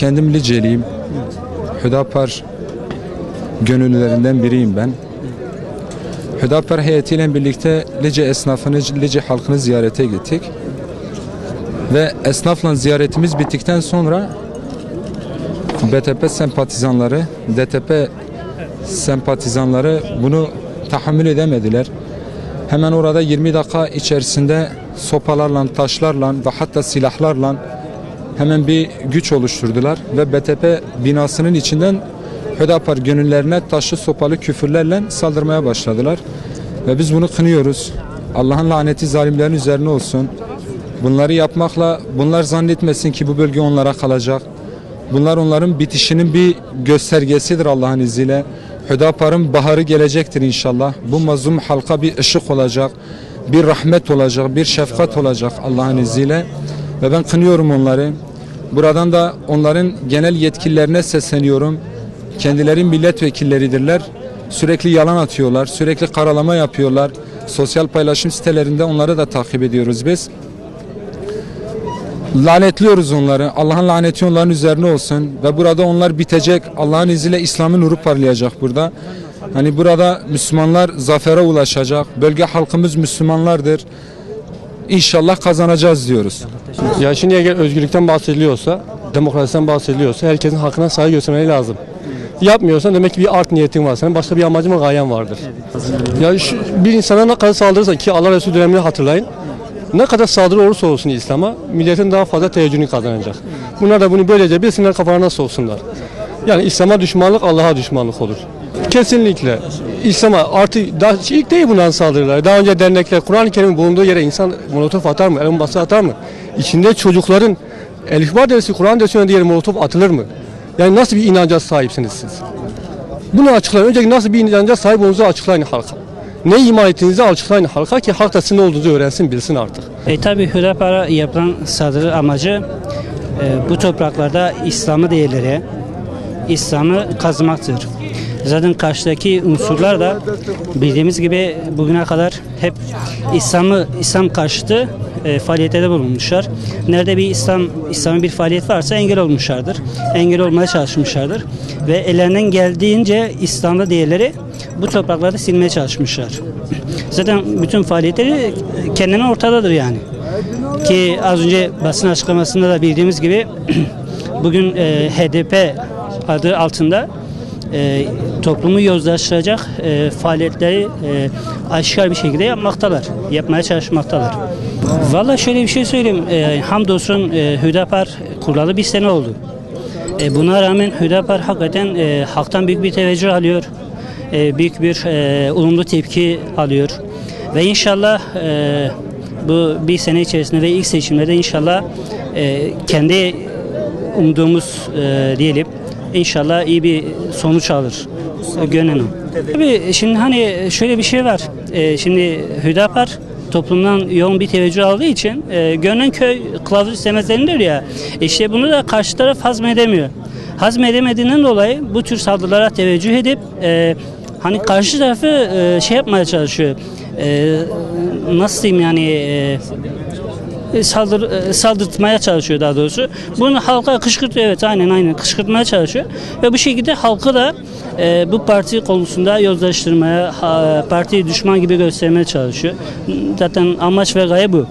kendim Liceliyim. Hüdapar gönüllülerinden biriyim ben. Hüdapar heyetiyle birlikte Lice esnafını, Lice halkını ziyarete gittik. Ve esnafla ziyaretimiz bittikten sonra BTP sempatizanları, DTP sempatizanları bunu tahammül edemediler. Hemen orada 20 dakika içerisinde sopalarla, taşlarla ve hatta silahlarla hemen bir güç oluşturdular ve BTP binasının içinden Hüdapar gönüllerine taşlı sopalı küfürlerle saldırmaya başladılar. Ve biz bunu kınıyoruz. Allah'ın laneti zalimlerin üzerine olsun. Bunları yapmakla bunlar zannetmesin ki bu bölge onlara kalacak. Bunlar onların bitişinin bir göstergesidir Allah'ın izniyle. Hüdapar'ın baharı gelecektir inşallah. Bu mazlum halka bir ışık olacak, bir rahmet olacak, bir şefkat olacak Allah'ın izniyle. Ve ben kınıyorum onları. Buradan da onların genel yetkililerine sesleniyorum. Kendileri milletvekilleridirler. Sürekli yalan atıyorlar, sürekli karalama yapıyorlar. Sosyal paylaşım sitelerinde onları da takip ediyoruz biz. Lanetliyoruz onları. Allah'ın laneti onların üzerine olsun ve burada onlar bitecek. Allah'ın izniyle İslam'ın nuru parlayacak burada. Hani burada Müslümanlar zafere ulaşacak. Bölge halkımız Müslümanlardır. İnşallah kazanacağız diyoruz. Ya şimdi eğer özgürlükten bahsediliyorsa, demokrasiden bahsediliyorsa herkesin hakkına saygı göstermeleri lazım. Yapmıyorsan demek ki bir art niyetin var. Senin başka bir amacın ve gayen vardır. Ya şu, bir insana ne kadar saldırırsa ki Allah Resulü dönemini hatırlayın. Ne kadar saldırı olursa olsun İslam'a milletin daha fazla teveccühünü kazanacak. Bunlar da bunu böylece bilsinler kafalarına soksunlar. Yani İslam'a düşmanlık Allah'a düşmanlık olur. Kesinlikle. İslam'a artı daha ilk değil bundan saldırılar. Daha önce dernekler Kur'an-ı Kerim'in bulunduğu yere insan molotof atar mı? El bombası atar mı? İçinde çocukların Elifba dersi, Kur'an dersi öğrendiği yere molotof atılır mı? Yani nasıl bir inanca sahipsiniz siz? Bunu açıklayın. Önce nasıl bir inanca sahip olduğunuzu açıklayın halka. Ne iman ettiğinizi açıklayın halka ki halk da sizin olduğunuzu öğrensin, bilsin artık. E tabi Hüdapar'a yapılan saldırı amacı e, bu topraklarda İslam'ı değerleri, İslam'ı kazımaktır. Zaten karşıdaki unsurlar da bildiğimiz gibi bugüne kadar hep İslam'ı İslam karşıtı e, faaliyetlerde bulunmuşlar. Nerede bir İslam İslam'ın bir faaliyet varsa engel olmuşlardır. Engel olmaya çalışmışlardır ve ellerinden geldiğince İslam'da değerleri bu topraklarda silmeye çalışmışlar. Zaten bütün faaliyetleri kendine ortadadır yani. Ki az önce basın açıklamasında da bildiğimiz gibi bugün e, HDP adı altında e, toplumu yozlaştıracak e, faaliyetleri e, aşikar bir şekilde yapmaktalar. Yapmaya çalışmaktalar. Valla şöyle bir şey söyleyeyim. E, hamdolsun e, Hüdapar kurulalı bir sene oldu. E, buna rağmen Hüdapar hakikaten e, halktan büyük bir teveccüh alıyor. E, büyük bir e, olumlu tepki alıyor. Ve inşallah e, bu bir sene içerisinde ve ilk seçimlerde inşallah e, kendi umduğumuz e, diyelim inşallah iyi bir sonuç alır. Gönül. Tabii şimdi hani şöyle bir şey var. E, şimdi Hüdapar toplumdan yoğun bir teveccüh aldığı için e, gönlen köy kılavuz istemez denilir ya. İşte bunu da karşı taraf hazmedemiyor. Hazmedemediğinden dolayı bu tür saldırılara teveccüh edip e, hani karşı tarafı e, şey yapmaya çalışıyor. E, nasıl diyeyim yani e, saldır, e, saldırtmaya çalışıyor daha doğrusu. Bunu halka kışkırtıyor evet aynen aynen kışkırtmaya çalışıyor. Ve bu şekilde halkı da e, bu parti konusunda yozlaştırmaya, ha, partiyi düşman gibi göstermeye çalışıyor. Zaten amaç ve gaye bu.